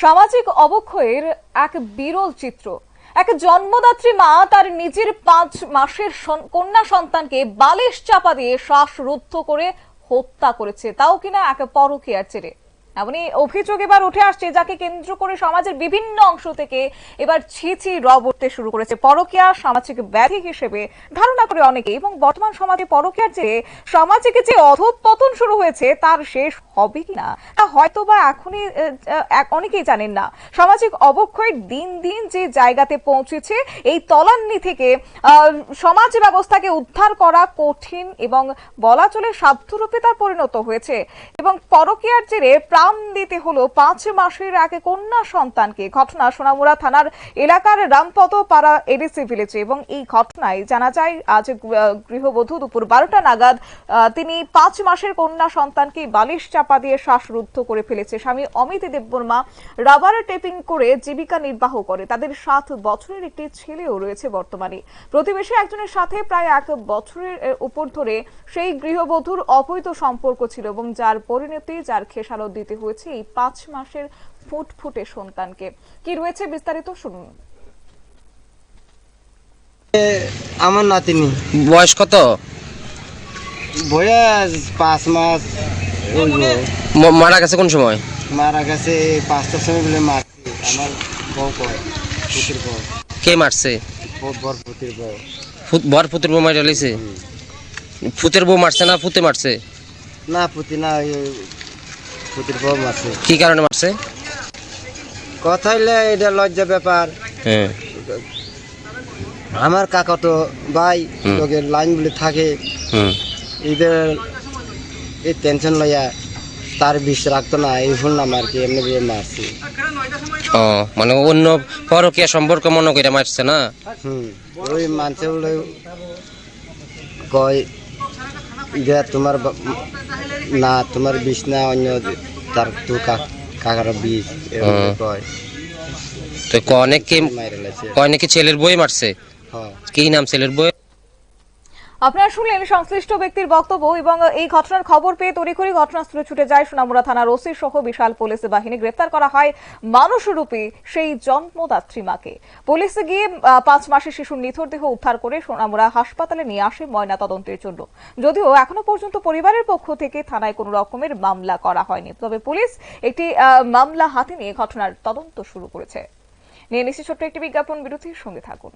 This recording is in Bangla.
সামাজিক অবক্ষয়ের এক বিরল চিত্র। এক জন্মদাত্রী মা তার নিজের পাঁচ মাসের কন্যা সন্তানকে বালিশ চাপা দিয়ে শ্বাসরুদ্ধ করে হত্যা করেছে। তাও কিনা এক পরকীয়ার জেরে। এমনই অভিযোগ এবার উঠে আসছে যাকে কেন্দ্র করে সমাজের বিভিন্ন অংশ থেকে এবার ছি ছি রব উঠতে শুরু করেছে। পরকীয়া সামাজিক ব্যাধি হিসেবে ধারণা করে অনেকে এবং বর্তমান সমাজে পরকীয়ার যে সামাজিক যে অধঃপতন শুরু হয়েছে, তার শেষ হবে কিনা? তা হয়তো বা এখনই অনেকেই জানেন না। সামাজিক অবক্ষয় দিন দিন যে জায়গাতে পৌঁছেছে, এই তলান্নি থেকে সমাজ ব্যবস্থাকে উদ্ধার করা কঠিন এবং বলা চলে সাধ্যরূপে তার পরিণত হয়েছে। এবং পরকীয়ার জেরে প্রাণ দিতে হলো। পাঁচ মাসের এক কন্যা সন্তানকে। ঘটনা সোনামুড়া থানার এলাকার রামপদ পাড়া এডিসি ভিলেজে। এবং এই ঘটনায় জানা যায়, আজ গৃহবধূ দুপুর বারোটা নাগাদ তিনি পাঁচ মাসের কন্যা সন্তানকে বালিশ চাপা দিয়ে শ্বাসরুদ্ধ করে ফেলেছে। স্বামী অমিত দেববর্মা রাবার টেপিং করে জীবিকা নির্বাহ করে। তাদের সাত বছরের একটি ছেলেও রয়েছে বর্তমানে। প্রতিবেশী একজনের সাথে প্রায় এক বছরের উপর ধরে সেই গৃহবধূর অবৈধ সম্পর্ক ছিল এবং যার পরিণতি, যার খেসারত দিতে হয়েছে এই পাঁচ মাসের ফুটফুটে সন্তানকে। কি রয়েছে বিস্তারিত শুনুন। আমার নাতিনি। বয়স কত? বয়স পাঁচ মাস। মারা গেছে কোন সময়? মারা গেছে পাঁচটার সময় বলে মারছে। আমার বউ কয় পুতির বউ। কে মারছে? বর পুতির বউ। বর ফুতের বউ মারা লিছে ফুতের বউ মারছে না ফুতে মারছে? না পুতি না মারছে কি কারণে মারছে? কথা হইলে এটা লজ্জা ব্যাপার। হ্যাঁ। আমার কাকা তো ভাই লোকের লাইন বলে থাকে। এদের এই টেনশন লইয়া তার বিষ রাখতো না এই ভুল নাম আর কি এমনি দিয়ে মারছি। ও মানে অন্য পরকীয়া সম্পর্ক মনে করে মারছে না? হুম। ওই কয় যে তোমার না তোমার বিষ না অন্য তার তো কাকার বিষ এরকম কয়। তো কনে কে মাইরে লাইছে। কয় নাকি ছেলের বই মারছে? হ্যাঁ। কি নাম ছেলের বই? আপনারা শুনলেন সংশ্লিষ্ট ব্যক্তির বক্তব্য এবং এই ঘটনার খবর পেয়ে তড়িঘড়ি ঘটনাস্থলে ছুটে যায় সোনামুড়া থানার ওসি সহ বিশাল পুলিশ বাহিনী। গ্রেফতার করা হয় মানুষরূপী সেই জন্মদাত্রী মাকে। পুলিশে গিয়ে পাঁচ মাসের শিশুর নিথর দেহ উদ্ধার করে সোনামুড়া হাসপাতালে নিয়ে আসে ময়না তদন্তের জন্য। যদিও এখনও পর্যন্ত পরিবারের পক্ষ থেকে থানায় কোনো রকমের মামলা করা হয়নি। তবে পুলিশ একটি মামলা হাতে নিয়ে ঘটনার তদন্ত শুরু করেছে। নিয়ে নিশ্চিত ছোট্ট একটি বিজ্ঞাপন বিরতির সঙ্গে থাকুন।